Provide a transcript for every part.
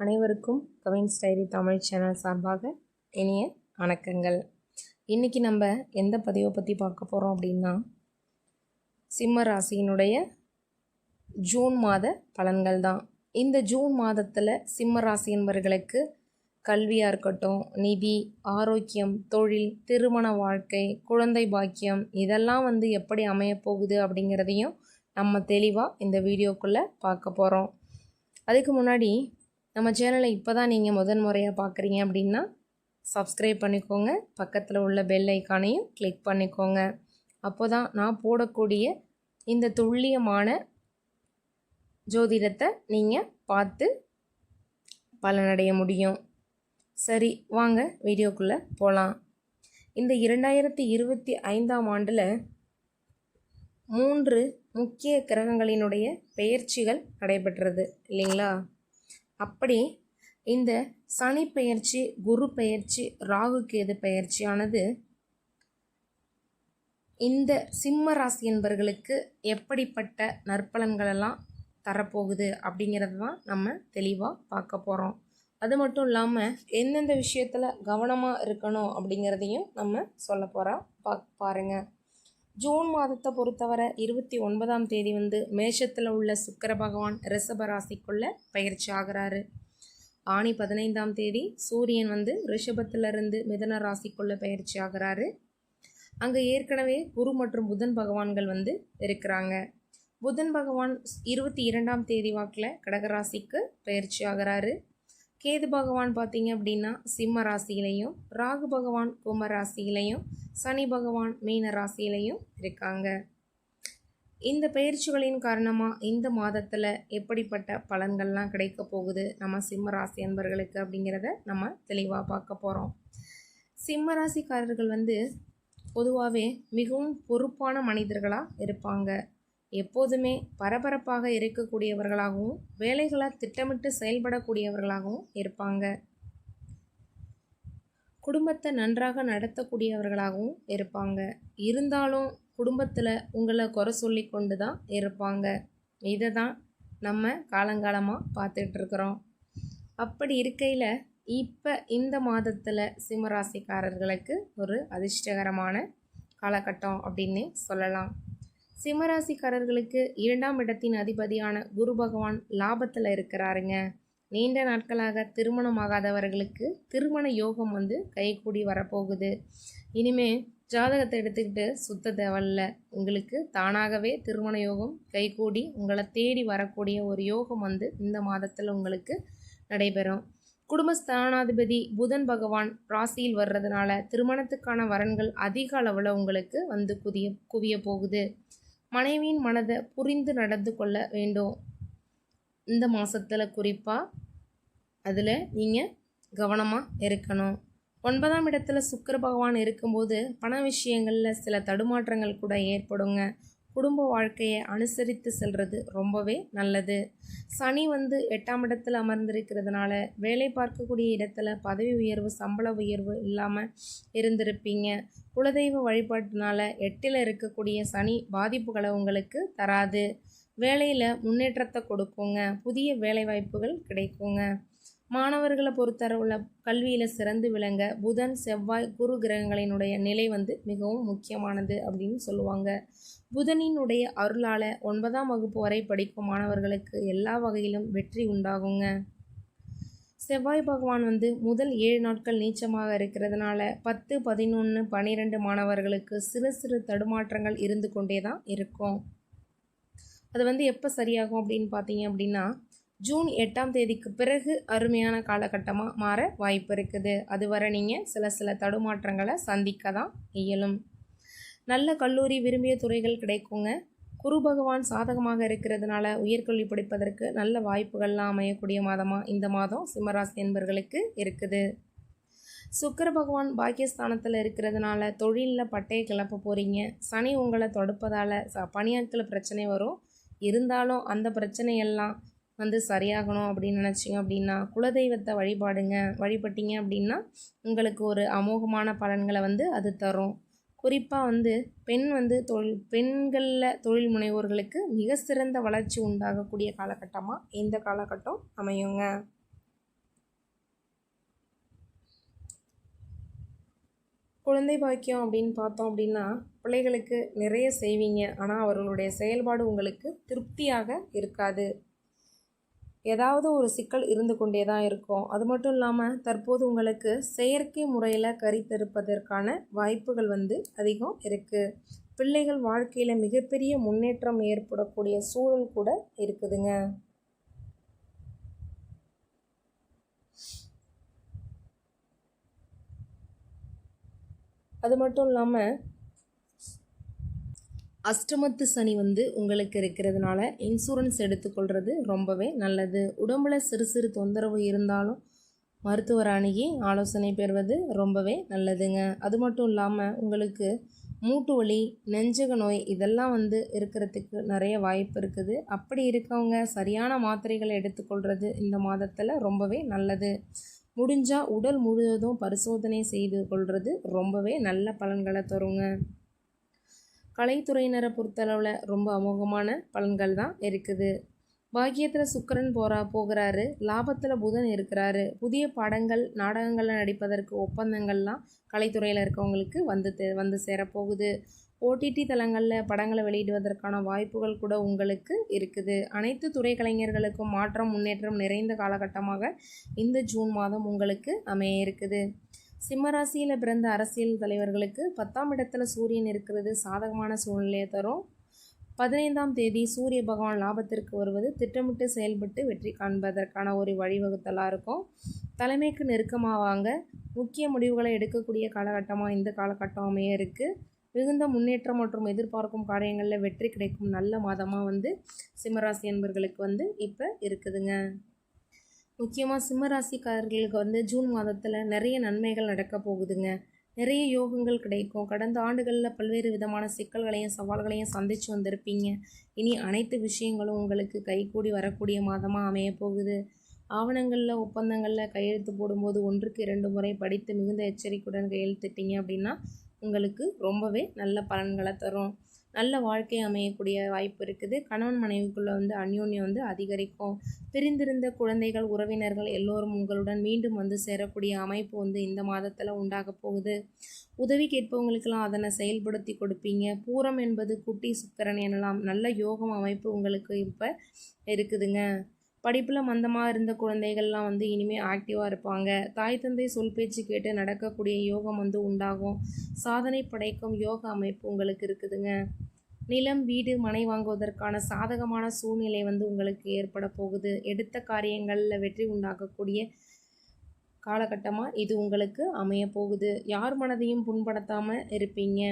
அனைவருக்கும் Cavin's diary Tamil channel சார்பாக இனிய வணக்கங்கள். இன்றைக்கி நம்ம எந்த பதிவை பற்றி பார்க்க போகிறோம் அப்படின்னா சிம்ம ராசியினுடைய ஜூன் மாத பலன்கள் தான். இந்த ஜூன் மாதத்தில் சிம்ம ராசி என்பவர்களுக்கு கல்வியாக இருக்கட்டும் நிதி ஆரோக்கியம் தொழில் திருமண வாழ்க்கை குழந்தை பாக்கியம் இதெல்லாம் வந்து எப்படி அமையப்போகுது அப்படிங்கிறதையும் நம்ம தெளிவாக இந்த வீடியோக்குள்ளே பார்க்க போகிறோம் அதுக்கு முன்னாடி நம்ம சேனலை இப்போ தான் நீங்கள் முதன் முறையாக பார்க்குறீங்க அப்படின்னா சப்ஸ்கிரைப் பண்ணிக்கோங்க. பக்கத்தில் உள்ள பெல் ஐக்கானையும் கிளிக் பண்ணிக்கோங்க. அப்போ தான் நான் போடக்கூடிய இந்த துல்லியமான ஜோதிடத்தை நீங்கள் பார்த்து பலனடைய முடியும். சரி வாங்க வீடியோக்குள்ளே போகலாம் இந்த இரண்டாயிரத்தி இருபத்தி ஐந்தாம் ஆண்டில் மூன்று முக்கிய கிரகங்களினுடைய பெயர்ச்சிகள் நடைபெற்றது இல்லைங்களா? அப்படி இந்த சனி பெயர்ச்சி குரு பெயர்ச்சி ராகு கேது பெயர்ச்சியானது இந்த சிம்ம ராசி என்பர்களுக்கு எப்படிப்பட்ட நற்பலன்களெல்லாம் தரப்போகுது அப்படிங்கிறது தான் நம்ம தெளிவாக பார்க்க போகிறோம் அது மட்டும் இல்லாமல் எந்தெந்த விஷயத்தில் கவனமாக இருக்கணும் அப்படிங்கிறதையும் நம்ம சொல்ல போகிறோம் பா பாருங்கள் ஜூன் மாதத்தை பொறுத்தவரை இருபத்தி ஒன்பதாம் தேதி வந்து மேஷத்தில் உள்ள சுக்கர பகவான் ரிஷப ராசிக்குள்ள பயிற்சி ஆகிறாரு. ஆணி பதினைந்தாம் தேதி சூரியன் வந்து ரிஷபத்திலிருந்து மிதன ராசிக்குள்ள பயிற்சி ஆகிறாரு. அங்கே ஏற்கனவே குரு மற்றும் புதன் பகவான்கள் வந்து இருக்கிறாங்க. புதன் பகவான் இருபத்தி இரண்டாம் தேதி வாக்கில் கடகராசிக்கு பயிற்சி ஆகிறாரு. கேது பகவான் பார்த்தீங்க அப்படின்னா சிம்ம ராசியிலையும் ராகு பகவான் கும்ப ராசியிலையும் சனி பகவான் மீன ராசியிலையும் இருக்காங்க. இந்த பயிற்சிகளின் காரணமாக இந்த மாதத்தில் எப்படிப்பட்ட பலன்கள்லாம் கிடைக்க போகுது? நம்ம சிம்ம ராசி அன்பர்களுக்கு அப்படிங்கிறத நம்ம தெளிவாக பார்க்க போகிறோம் சிம்ம ராசிக்காரர்கள் வந்து பொதுவாகவே மிகவும் பொறுப்பான மனிதர்களாக இருப்பாங்க. எப்போதுமே பரபரப்பாக இருக்கக்கூடியவர்களாகவும் வேலைகளை திட்டமிட்டு செயல்படக்கூடியவர்களாகவும் இருப்பாங்க. குடும்பத்தை நன்றாக நடத்தக்கூடியவர்களாகவும் இருப்பாங்க. இருந்தாலும் குடும்பத்தில் உங்களை குறை சொல்லி கொண்டு தான் இருப்பாங்க. இதை தான் நம்ம காலங்காலமாக பார்த்துட்ருக்குறோம் அப்படி இருக்கையில் இப்போ இந்த மாதத்தில் சிம்மராசிக்காரர்களுக்கு ஒரு அதிர்ஷ்டகரமான காலகட்டம் அப்படின்னு சொல்லலாம். சிம்மராசிக்காரர்களுக்கு இரண்டாம் இடத்தின் அதிபதியான குரு பகவான் லாபத்தில் இருக்கிறாருங்க. நீண்ட நாட்களாக திருமணமாகாதவர்களுக்கு திருமண யோகம் வந்து கைகூடி வரப்போகுது. இனிமே ஜாதகத்தை எடுத்துக்கிட்டு சுத்த தேவையில்ல உங்களுக்கு தானாகவே திருமண யோகம் கைகூடி உங்களை தேடி வரக்கூடிய ஒரு யோகம் வந்து இந்த மாதத்தில் உங்களுக்கு நடைபெறும். குடும்பஸ்தானாதிபதி புதன் பகவான் ராசியில் வர்றதுனால திருமணத்துக்கான வரன்கள் அதிக அளவில் உங்களுக்கு வந்து குதிய குவிய போகுது. மனைவியின் மனதை புரிந்து நடந்து கொள்ள வேண்டும். இந்த மாதத்தில் குறிப்பாக அதில் நீங்கள் கவனமாக இருக்கணும். ஒன்பதாம் இடத்துல சுக்கர பகவான் இருக்கும்போது பண விஷயங்களில் சில தடுமாற்றங்கள் கூட ஏற்படுங்க. குடும்ப வாழ்க்கையை அனுசரித்து செல்வது ரொம்பவே நல்லது. சனி வந்து எட்டாம் இடத்தில் அமர்ந்திருக்கிறதுனால வேலை பார்க்கக்கூடிய இடத்துல பதவி உயர்வு சம்பள உயர்வு இல்லாமல் இருந்திருப்பீங்க. குலதெய்வ வழிபாட்டினால எட்டில் இருக்கக்கூடிய சனி பாதிப்புகளை உங்களுக்கு தராது. வேலையில் முன்னேற்றத்தை கொடுக்குங்க. புதிய வேலை வாய்ப்புகள் கிடைக்குங்க. மாணவர்களை பொறுத்தளவுள்ள கல்வியில் சிறந்து விளங்க புதன் செவ்வாய் குரு கிரகங்களினுடைய நிலை வந்து மிகவும் முக்கியமானது அப்படின்னு சொல்லுவாங்க. புதனினுடைய அருளால் ஒன்பதாம் வகுப்பு வரை படிக்கும் மாணவர்களுக்கு எல்லா வகையிலும் வெற்றி உண்டாகுங்க. செவ்வாய் பகவான் வந்து முதல் ஏழு நாட்கள் நீச்சமாக இருக்கிறதுனால பத்து பதினொன்று பன்னிரெண்டு மாணவர்களுக்கு சிறு சிறு தடுமாற்றங்கள் இருந்து கொண்டே தான் இருக்கும். அது வந்து எப்போ சரியாகும் அப்படின்னு பார்த்தீங்க அப்படின்னா ஜூன் எட்டாம் தேதிக்கு பிறகு அருமையான காலகட்டமாக மாற வாய்ப்பு இருக்குது அதுவரை நீங்கள் சில சில தடுமாற்றங்களை சந்திக்க தான் இயலும். நல்ல கல்லூரி விரும்பிய துறைகள் கிடைக்குங்க. குரு பகவான் சாதகமாக இருக்கிறதுனால உயர்கல்வி படிப்பதற்கு நல்ல வாய்ப்புகள்லாம் அமையக்கூடிய மாதமாக இந்த மாதம் சிம்மராசி என்பர்களுக்கு இருக்குது. சுக்கர பகவான் பாக்கியஸ்தானத்தில் இருக்கிறதுனால தொழிலில் பட்டையை கிளப்ப போகிறீங்க சனி உங்களை தொடுப்பதால் ச பணியாட்கள் பிரச்சனை வரும். இருந்தாலும் அந்த பிரச்சனையெல்லாம் வந்து சரியாகணும் அப்படின்னு நினச்சிங்க அப்படின்னா குலதெய்வத்தை வழிபாடுங்க. வழிபட்டிங்க அப்படின்னா உங்களுக்கு ஒரு அமோகமான பலன்களை வந்து அது தரும். குறிப்பாக வந்து பெண் வந்து தொழில் பெண்களில் தொழில் முனைவோர்களுக்கு மிக சிறந்த வளர்ச்சி உண்டாகக்கூடிய காலகட்டமாக இந்த காலகட்டம் அமையுங்க. குழந்தை பாக்கியம் அப்படின்னு பார்த்தோம் அப்படின்னா பிள்ளைகளுக்கு நிறைய செய்வீங்க. ஆனால் அவர்களுடைய செயல்பாடு உங்களுக்கு திருப்தியாக இருக்காது. ஏதாவது ஒரு சிக்கல் இருந்து கொண்டே தான் இருக்கும். அது மட்டும் இல்லாமல் தற்போது உங்களுக்கு செயற்கை முறையில் கறித்தெடுப்பதற்கான வாய்ப்புகள் வந்து அதிகம் இருக்குது பிள்ளைகள் வாழ்க்கையில் மிகப்பெரிய முன்னேற்றம் ஏற்படக்கூடிய சூழல் கூட இருக்குதுங்க. அது மட்டும் இல்லாமல் அஷ்டமத்து சனி வந்து உங்களுக்கு இருக்கிறதுனால இன்சூரன்ஸ் எடுத்துக்கொள்கிறது ரொம்பவே நல்லது. உடம்புல சிறு சிறு தொந்தரவு இருந்தாலும் மருத்துவர் அணுகி ஆலோசனை பெறுவது ரொம்பவே நல்லதுங்க. அது மட்டும் இல்லாமல் உங்களுக்கு மூட்டு வலி நெஞ்சக நோய் இதெல்லாம் வந்து இருக்கிறதுக்கு நிறைய வாய்ப்பு இருக்குது. அப்படி இருக்கவங்க சரியான மாத்திரைகளை எடுத்துக்கொள்கிறது இந்த மாதத்தில் ரொம்பவே நல்லது. முடிஞ்சால் உடல் முழுவதும் பரிசோதனை செய்து கொள்வது ரொம்பவே நல்ல பலன்களை தருங்க. கலைத்துறையினரை பொறுத்தளவில் ரொம்ப அமோகமான பலன்கள் தான் இருக்குது. பாக்கியத்தில் சுக்கரன் போகிறா போகிறாரு. லாபத்தில் புதன் இருக்கிறாரு. புதிய படங்கள் நாடகங்களில் நடிப்பதற்கு ஒப்பந்தங்கள்லாம் கலைத்துறையில் இருக்கவங்களுக்கு வந்து வந்து சேரப்போகுது. ஓடிடி தளங்களில் படங்களை வெளியிடுவதற்கான வாய்ப்புகள் கூட உங்களுக்கு இருக்குது. அனைத்து துறை கலைஞர்களுக்கும் மாற்றம் முன்னேற்றம் நிறைந்த காலகட்டமாக இந்த ஜூன் மாதம் உங்களுக்கு அமைய இருக்குது. சிம்மராசியில் பிறந்த அரசியல் தலைவர்களுக்கு பத்தாம் இடத்துல சூரியன் இருக்கிறது சாதகமான சூழ்நிலையை தரும். பதினைந்தாம் தேதி சூரிய பகவான் லாபத்திற்கு வருவது திட்டமிட்டு செயல்பட்டு வெற்றி காண்பதற்கான ஒரு வழிவகுத்தலாக இருக்கும். தலைமைக்கு நெருக்கமாக வாங்க முக்கிய முடிவுகளை எடுக்கக்கூடிய காலகட்டமாக இந்த காலகட்டம் அமைய இருக்குது மிகுந்த முன்னேற்றம் மற்றும் எதிர்பார்க்கும் காரியங்களில் வெற்றி கிடைக்கும் நல்ல மாதமாக வந்து சிம்மராசி என்பர்களுக்கு வந்து இப்போ இருக்குதுங்க. முக்கியமாக சிம்மராசிக்காரர்களுக்கு வந்து ஜூன் மாதத்தில் நிறைய நன்மைகள் நடக்க போகுதுங்க. நிறைய யோகங்கள் கிடைக்கும். கடந்த ஆண்டுகளில் பல்வேறு விதமான சிக்கல்களையும் சவால்களையும் சந்தித்து வந்திருப்பீங்க. இனி அனைத்து விஷயங்களும் உங்களுக்கு கைகூடி வரக்கூடிய மாதமாக அமைய போகுது. ஆவணங்களில் ஒப்பந்தங்களில் கையெழுத்து போடும்போது ஒன்றுக்கு இரண்டு முறை படித்து மிகுந்த எச்சரிக்கையுடன் கையெழுத்திட்டீங்க அப்படின்னா உங்களுக்கு ரொம்பவே நல்ல பலன்களை தரும். நல்ல வாழ்க்கை அமையக்கூடிய வாய்ப்பு இருக்குது. கணவன் மனைவிக்குள்ளே வந்து அந்யோன்யம் வந்து அதிகரிக்கும். பிரிந்திருந்த குழந்தைகள் உறவினர்கள் எல்லோரும் உங்களுடன் மீண்டும் வந்து சேரக்கூடிய அமைப்பு வந்து இந்த மாதத்தில் உண்டாக போகுது. உதவி கேட்பவங்களுக்கெல்லாம் அதனை செயல்படுத்தி கொடுப்பீங்க. பூரம் என்பது குட்டி சுக்கரன் எனலாம். நல்ல யோகம் அமைப்பு உங்களுக்கு இப்போ இருக்குதுங்க. படிப்பில் மந்தமாக இருந்த குழந்தைகள்லாம் வந்து இனிமேல் ஆக்டிவாக இருப்பாங்க. தாய் தந்தை சொல் பேச்சு கேட்டு நடக்கக்கூடிய யோகம் வந்து உண்டாகும். சாதனை படைக்கும் யோக அமைப்பு உங்களுக்கு இருக்குதுங்க. நிலம் வீடு மனை வாங்குவதற்கான சாதகமான சூழ்நிலை வந்து உங்களுக்கு ஏற்பட போகுது. எடுத்த காரியங்களில் வெற்றி உண்டாக்கக்கூடிய காலகட்டமாக இது உங்களுக்கு அமைய போகுது. யார் மனதையும் புண்படுத்தாமல் இருப்பீங்க.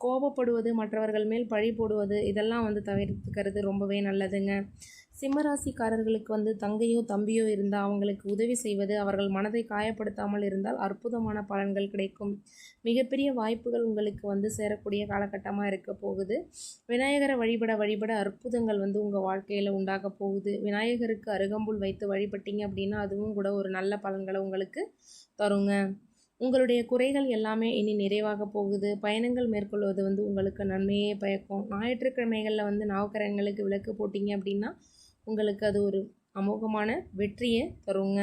கோபப்படுவது மற்றவர்கள் மேல் பழி போடுவது இதெல்லாம் வந்து தவிர்த்துக்கிறது ரொம்பவே நல்லதுங்க. சிம்மராசிக்காரர்களுக்கு வந்து தங்கையோ தம்பியோ இருந்தால் அவங்களுக்கு உதவி செய்வது அவர்கள் மனதை காயப்படுத்தாமல் இருந்தால் அற்புதமான பலன்கள் கிடைக்கும். மிகப்பெரிய வாய்ப்புகள் உங்களுக்கு வந்து சேரக்கூடிய காலகட்டமாக இருக்க போகுது. விநாயகரை வழிபட வழிபட அற்புதங்கள் வந்து உங்கள் வாழ்க்கையில் உண்டாக போகுது. விநாயகருக்கு அருகம்புல் வைத்து வழிபட்டீங்க அப்படின்னா அதுவும் கூட ஒரு நல்ல பலன்களை உங்களுக்கு தருங்க. உங்களுடைய குறைகள் எல்லாமே இனி நிறைவாக போகுது. பயணங்கள் மேற்கொள்வது வந்து உங்களுக்கு நன்மையே பயக்கும். ஞாயிற்றுக்கிழமைகளில் வந்து நவக்கரங்களுக்கு விளக்கு போட்டிங்க அப்படின்னா உங்களுக்கு அது ஒரு அமோகமான வெற்றியை தருங்க.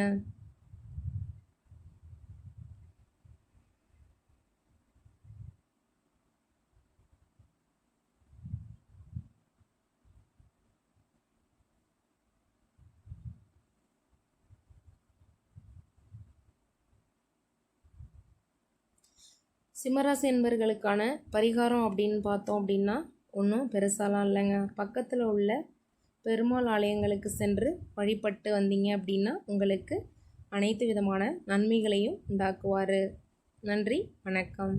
சிம்மராசி என்பர்களுக்கான பரிகாரம் அப்படின்னு பார்த்தோம் அப்படின்னா ஒன்றும் பெருசாலாம் இல்லைங்க. பக்கத்தில் உள்ள பெருமாள் ஆலயங்களுக்கு சென்று வழிபட்டு வந்தீங்க அப்படின்னா உங்களுக்கு அனைத்து விதமான நன்மைகளையும் உண்டாக்குவார். நன்றி வணக்கம்.